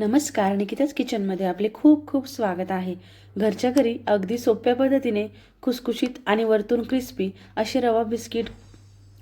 नमस्कार निकिताच किचनमध्ये आपले खूप खूप स्वागत आहे. घरच्या घरी अगदी सोप्या पद्धतीने खुसखुशीत आणि वरतून क्रिस्पी असे रवा बिस्किट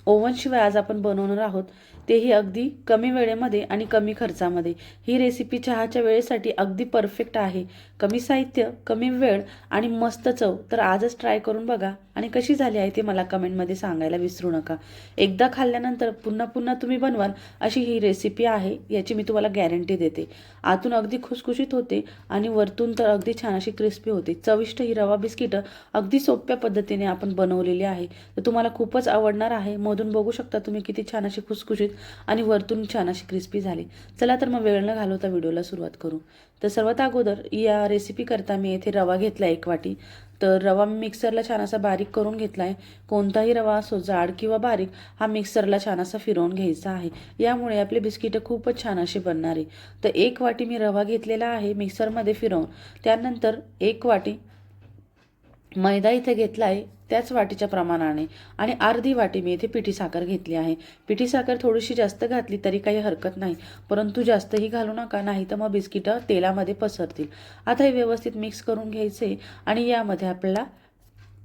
ओव्हनशिवाय आज आपण बनवणार आहोत तेही अगदी कमी वेळेमध्ये आणि कमी खर्चामध्ये. ही रेसिपी चहाच्या वेळेसाठी अगदी परफेक्ट आहे. कमी साहित्य कमी वेळ आणि मस्त चव. तर आजच ट्राय करून बघा आणि कशी झाली आहे ते मला कमेंटमध्ये सांगायला विसरू नका. एकदा खाल्ल्यानंतर पुन्हा पुन्हा तुम्ही बनवाल अशी ही रेसिपी आहे याची मी तुम्हाला गॅरंटी देते. आतून अगदी खुसखुशीत होते आणि वरतून तर अगदी छान अशी क्रिस्पी होते. चविष्ट ही रवा बिस्किटं अगदी सोप्या पद्धतीने आपण बनवलेली आहे. तर तुम्हाला खूपच आवडणार आहे. मधून बघू शकता तुम्ही किती छान अशी खुसखुशीत आणि वरतून छान अशी क्रिस्पी झाली. चला तर मग वेळ न घालवता व्हिडिओला सुरुवात करू. तर सर्वात अगोदर या रेसिपी करता मी येथे रवा घेतला एक वाटी. तर रवा मी मिक्सरला छान असा बारीक करून घेतला आहे कोणताही रवा असो जाड किंवा बारीक हा मिक्सरला छान असा फिरवून घ्यायचा आहे. यामुळे आपले बिस्किटं खूपच छान अशी बनणार आहे. तर एक वाटी मी रवा घेतलेला आहे मिक्सरमध्ये फिरवून. त्यानंतर एक वाटी मैदा इथे घेतला आहे त्याच वाटीच्या प्रमाणाने. आणि अर्धी वाटी मी इथे पिठी साखर घेतली आहे. पिठी साखर थोडीशी जास्त घातली तरी काही हरकत नाही. परंतु जास्तही घालू नका नाही तर मग बिस्किटं तेलामध्ये पसरतील. आता हे व्यवस्थित मिक्स करून घ्यायचे आणि यामध्ये आपल्याला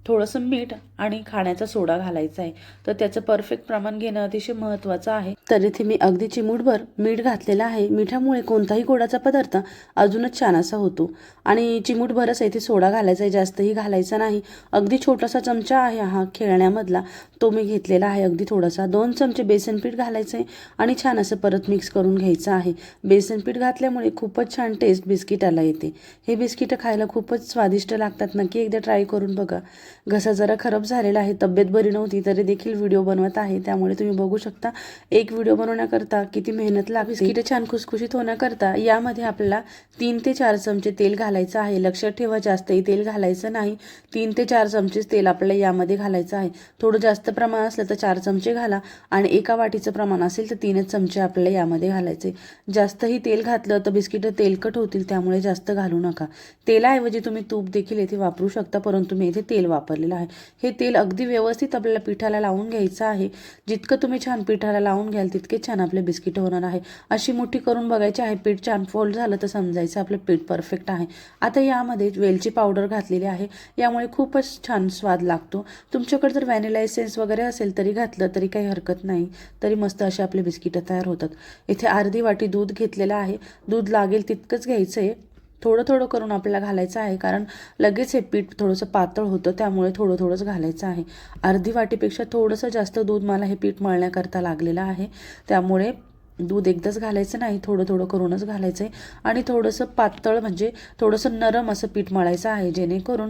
थोडंसं मीठ आणि खाण्याचा सोडा घालायचा आहे. तर त्याचं परफेक्ट प्रमाण घेणं अतिशय महत्त्वाचं आहे. तर इथे मी अगदी चिमूटभर मीठ घातलेलं आहे. मिठामुळे कोणताही गोडाचा पदार्थ अजूनच छान असा होतो. आणि चिमूटभरच इथे सोडा घालायचा आहे. जास्तही घालायचा नाही. अगदी छोटासा चमचा आहे हा खेळण्यामधला. तो मी घेतलेला आहे. अगदी थोडासा. दोन चमचे बेसन पीठ घालायचं आहे आणि छान असं परत मिक्स करून घ्यायचं आहे. बेसन पीठ घातल्यामुळे खूपच छान टेस्ट बिस्किटाला येते. हे बिस्किटं खायला खूपच स्वादिष्ट लागतात. नक्की एकदा ट्राय करून बघा. घसा जरा खराब झालेला आहे तब्येत बरी नव्हती तरी देखील व्हिडिओ बनवत आहे. त्यामुळे तुम्ही बघू शकता एक व्हिडिओ बनवण्याकरता किती मेहनत लागते बिस्किटं छान खुसखुशीत होण्याकरता यामध्ये आपल्याला तीन ते चार चमचे तेल घालायचं आहे. लक्षात ठेवा जास्तही तेल घालायचं नाही. तीन ते चार चमचेच तेल आपल्याला यामध्ये घालायचं आहे. थोडं जास्त प्रमाण असलं तर चार चमचे घाला आणि एका वाटीचं प्रमाण असेल तर तीनच चमचे आपल्याला यामध्ये घालायचे. जास्तही तेल घातलं तर बिस्किटं तेलकट होतील त्यामुळे जास्त घालू नका. तेलाऐवजी तुम्ही तूप देखील येथे वापरू शकता परंतु मी येथे तेल वापरलेलं आहे. हे तेल अगदी व्यवस्थित आपल्याला पिठाला लावून घ्यायचं आहे. जितकं तुम्ही छान पिठाला लावून घ्याल तितके छान आपले बिस्किट होणार आहे. अशी मोठी करून बघायची आहे पीठ छान फोल्ड झालं तर समजायचं आपलं पीठ परफेक्ट आहे. आता यामध्ये वेलची पावडर घातलेली आहे. यामुळे खूपच छान स्वाद लागतो. तुमच्याकडे जर व्हॅनिला एसेन्स वगैरे असेल तरी घातलं तरी काही हरकत नाही. तरी मस्त असे आपले बिस्किटं तयार होतात. इथे अर्धी वाटी दूध घेतलेलं आहे. दूध लागेल तितकंच घ्यायचं आहे थोडं थोडं करून आपल्याला घालायचं आहे. कारण लगेच हे पीठ थोडंसं पातळ होतं त्यामुळे थोडं थोडंच घालायचं आहे. अर्धी वाटीपेक्षा थोडंसं जास्त दूध मला हे पीठ मळण्याकरता लागलेलं आहे. त्यामुळे दूध एकदाच घालायचं नाही थोडं थोडं करूनच घालायचं आहे आणि थोडंसं पातळ म्हणजे थोडंसं नरम असं पीठ मळायचं आहे जेणेकरून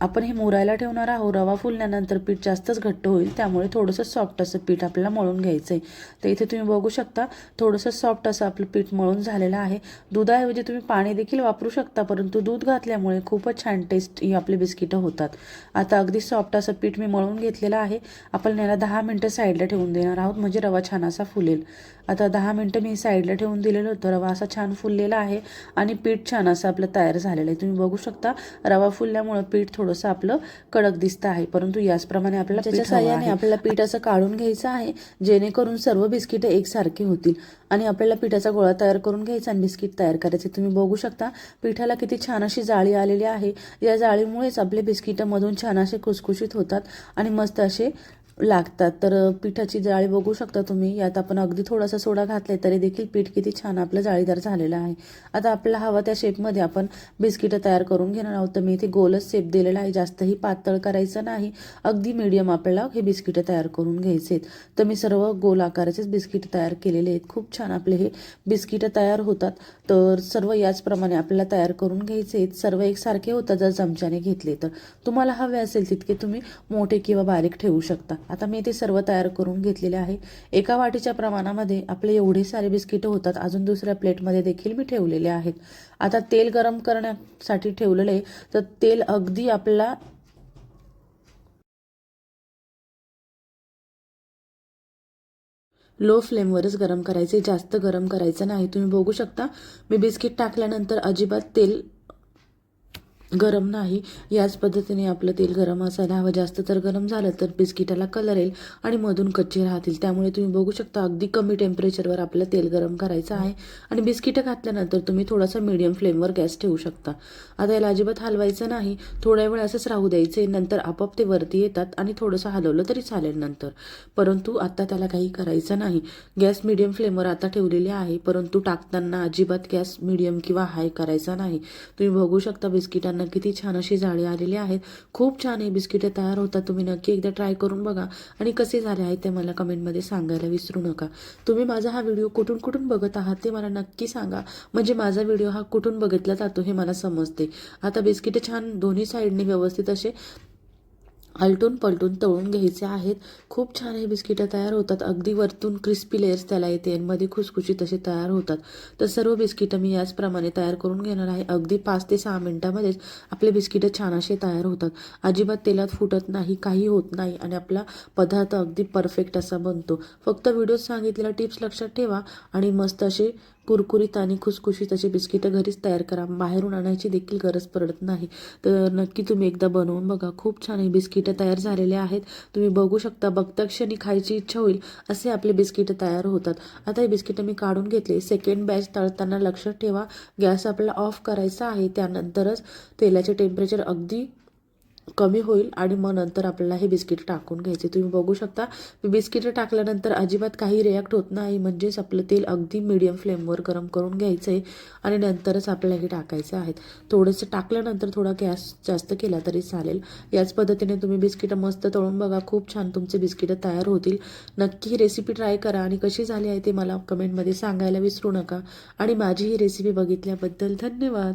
आपण हे मुरायला ठेवणार आहोत. रवा फुलल्यानंतर पीठ जास्तच घट्ट होईल त्यामुळे थोडंसं सॉफ्ट असं पीठ आपल्याला मळून घ्यायचं आहे तर इथे तुम्ही बघू शकता थोडंसं सॉफ्ट असं आपलं पीठ मळून झालेलं आहे. दुधाऐवजी तुम्ही पाणी देखील वापरू शकता परंतु दूध घातल्यामुळे खूपच छान टेस्ट ही आपली बिस्किटं होतात. आता अगदी सॉफ्ट असं पीठ मी मळून घेतलेलं आहे. आपण याला दहा मिनटं साईडला ठेवून देणार आहोत म्हणजे रवा छान असा फुलेल. आता दहा मिनटं मी साईडला ठेवून दिलेलं होतं. रवा असा छान फुललेला आहे आणि पीठ छान असं आपलं तयार झालेलं आहे. तुम्ही बघू शकता रवा फुलल्यामुळं पीठ थोडं थोडंसं आपलं कडक दिसतं आहे. परंतु याचप्रमाणे आपल्याला त्याच्या साह्याने आपल्याला पीठ असं काढून घ्यायचं आहे जेणेकरून सर्व बिस्किटं एकसारखी होतील. आणि आपल्याला पिठाचा गोळा तयार करून घ्यायचा आणि बिस्किट तयार करायचे. तुम्ही बघू शकता पिठाला किती छान अशी जाळी आलेली आहे. या जाळीमुळेच आपले बिस्किटं मधून छान असे खुसखुशीत होतात आणि मस्त असे लागतात. तर पिठाची जाळी बघू शकता तुम्ही. यात आपण अगदी थोडासा सोडा घातलाय तरी देखील पीठ किती छान आपलं जाळीदार झालेलं आहे. आता आपला हवा त्या शेपमध्ये आपण बिस्किटं तयार करून घेणार आहोत. तर मी इथे गोलच शेप दिलेला आहे. जास्तही पातळ करायचं नाही. अगदी मीडियम आपल्याला हे बिस्किटं तयार करून घ्यायचे आहेत तर मी सर्व गोल आकाराचेच बिस्किट तयार केलेले आहेत. खूप छान आपले हे बिस्किटं तयार होतात. तर सर्व याचप्रमाणे आपल्याला तयार करून घ्यायचे आहेत. सर्व एकसारखे होतात जर चमच्याने घेतले तर. तुम्हाला हवे असेल तितके तुम्ही मोठे किंवा बारीक ठेवू शकता. आता मी ते सर्व तयार करून घेतलेले आहे. एका वाटीच्या प्रमाणामध्ये आपले एवढे सारे बिस्किटं होतात अजून दुसऱ्या प्लेटमध्ये देखील मी ठेवलेले आहेत. आता तेल गरम करण्यासाठी ठेवलेले तर तेल अगदी आपल्याला लो फ्लेमवरच गरम करायचे जास्त गरम करायचं नाही. तुम्ही बघू शकता मी बिस्किट टाकल्यानंतर अजिबात तेल गरम नाही. याच पद्धतीने आपलं तेल गरम असायला हवं. जास्त तर गरम झालं तर बिस्किटाला कलर येईल आणि मधून कच्चे राहतील. त्यामुळे तुम्ही बघू शकता अगदी कमी टेम्परेचरवर आपलं तेल गरम करायचं आहे. आणि बिस्किटं घातल्यानंतर तुम्ही थोडासा मीडियम फ्लेमवर गॅस ठेवू शकता. आता याला अजिबात हलवायचं नाही. थोड्या वेळ असंच राहू द्यायचे. नंतर आपोआप ते वरती येतात आणि थोडंसं हलवलं तरी चालेल नंतर. परंतु आता त्याला काही करायचं नाही. गॅस मिडियम फ्लेमवर आता ठेवलेली आहे. परंतु टाकताना अजिबात गॅस मिडियम किंवा हाय करायचा नाही. तुम्ही बघू शकता बिस्किटांना किती छान अशी जाळी आलेली आहेत. खूप छान हे बिस्किटं तयार होतात. तुम्ही नक्की एकदा ट्राय करून बघा. आणि कसे झाले आहेत ते मला कमेंटमध्ये सांगायला विसरू नका. तुम्ही माझा हा व्हिडिओ कुठून कुठून बघत आहात ते मला नक्की सांगा. म्हणजे माझा व्हिडिओ हा कुठून बघितला जातो हे मला समजते. आता बिस्किटं छान दोन्ही साईडने व्यवस्थित असे आलटून पलटून तळून घ्यायचे आहेत. खूप छान हे बिस्किटं तयार होतात. अगदी वरतून क्रिस्पी लेयर्स त्याला येते. आणि मध्ये खुसखुशीत असे तयार होतात. तर सर्व बिस्किटं मी याचप्रमाणे तयार करून घेणार आहे. अगदी पाच ते सहा मिनटामध्येच आपले बिस्किटं छान असे तयार होतात. अजिबात तेलात फुटत नाही काही होत नाही आणि आपला पदार्थ अगदी परफेक्ट असा बनतो. फक्त व्हिडिओत सांगितलेल्या टिप्स लक्षात ठेवा आणि मस्त असे कुरकुरीत आणि खुसखुशीत अशी बिस्किटं घरीच तयार करा. बाहेरून आणायची देखील गरज पडत नाही. तर नक्की तुम्ही एकदा बनवून बघा. खूप छान हे बिस्किटं तयार झालेले आहेत. तुम्ही बघू शकता बघताक्षणी खायची इच्छा होईल असे आपले बिस्किटं तयार होतात. आता हे बिस्किटं मी काढून घेतले. सेकंड बॅच तळताना लक्षात ठेवा. गॅस आपल्याला ऑफ करायचा आहे. त्यानंतरच तेलाचे टेम्परेचर अगदी कमी होईल आणि मग नंतर आपल्याला हे बिस्किट टाकून घ्यायचे. तुम्ही बघू शकता बिस्किटं टाकल्यानंतर अजिबात काही रिॲक्ट होत नाही. म्हणजेच आपलं तेल अगदी मीडियम फ्लेमवर गरम करून घ्यायचं आहे आणि नंतरच आपल्याला हे टाकायचं आहेत. थोडंसं टाकल्यानंतर थोडा गॅस जास्त केला तरी चालेल. याच पद्धतीने तुम्ही बिस्किटं मस्त तळून बघा. खूप छान तुमचे बिस्किटं तयार होतील. नक्की ही रेसिपी ट्राय करा आणि कशी झाली आहे ते मला कमेंटमध्ये सांगायला विसरू नका. आणि माझी ही रेसिपी बघितल्याबद्दल धन्यवाद.